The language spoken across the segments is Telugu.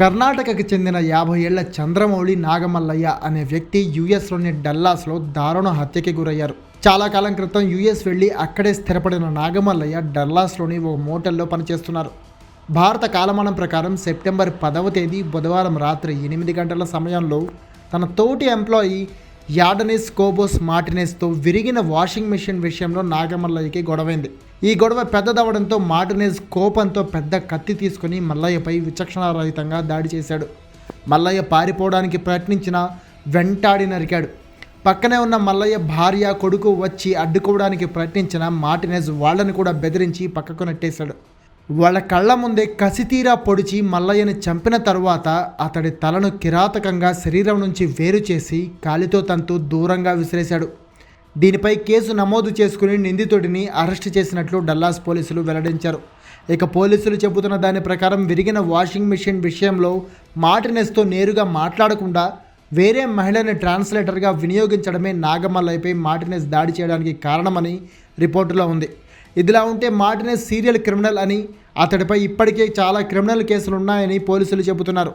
కర్ణాటకకు చెందిన యాభై ఏళ్ళ చంద్రమౌళి నాగమల్లయ్య అనే వ్యక్తి యుఎస్లోని డల్లాస్లో దారుణ హత్యకి గురయ్యారు. చాలా కాలం క్రితం యుఎస్ వెళ్ళి అక్కడే స్థిరపడిన నాగమల్లయ్య డల్లాస్లోని ఓ మోటల్లో పనిచేస్తున్నారు. భారత కాలమానం ప్రకారం సెప్టెంబర్ పదవ తేదీ బుధవారం రాత్రి ఎనిమిది గంటల సమయంలో తన తోటి ఎంప్లాయీ యాడనిస్ కోబోస్ మార్టినెస్తో విరిగిన వాషింగ్ మెషిన్ విషయంలో నాగమల్లయ్యకి గొడవైంది. ఈ గొడవ పెద్దదవడంతో మార్టినెస్ కోపంతో పెద్ద కత్తి తీసుకుని మల్లయ్యపై విచక్షణారహితంగా దాడి చేశాడు. మల్లయ్య పారిపోవడానికి ప్రయత్నించిన వెంటాడి నరికాడు. పక్కనే ఉన్న మల్లయ్య భార్య కొడుకు వచ్చి అడ్డుకోవడానికి ప్రయత్నించిన మార్టినెస్ వాళ్ళని కూడా బెదిరించి పక్కకు నెట్టేశాడు. వాళ్ళ కళ్ళ ముందే కసితీరా పొడిచి మల్లయ్యని చంపిన తరువాత అతడి తలను కిరాతకంగా శరీరం నుంచి వేరు చేసి కాలితో తంతు దూరంగా విసిరేశాడు. దీనిపై కేసు నమోదు చేసుకుని నిందితుడిని అరెస్ట్ చేసినట్లు డల్లాస్ పోలీసులు వెల్లడించారు. ఇక పోలీసులు చెబుతున్న దాని ప్రకారం విరిగిన వాషింగ్ మిషన్ విషయంలో మార్టినెస్తో నేరుగా మాట్లాడకుండా వేరే మహిళని ట్రాన్స్లేటర్గా వినియోగించడమే నాగమల్లయ్యపై మార్టినెస్ దాడి చేయడానికి కారణమని రిపోర్టులో ఉంది. ఇదిలా ఉంటే మార్టినెస్ సీరియల్ క్రిమినల్ అని. అతడిపై ఇప్పటికే చాలా క్రిమినల్ కేసులు ఉన్నాయని పోలీసులు చెబుతున్నారు.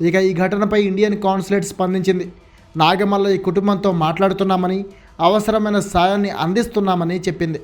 ఇక ఈ ఘటనపై ఇండియన్ కాన్సులేట్ స్పందించింది. నాగమల్ల ఈ కుటుంబంతో మాట్లాడుతున్నామని అవసరమైన సాయాన్ని అందిస్తున్నామని చెప్పింది.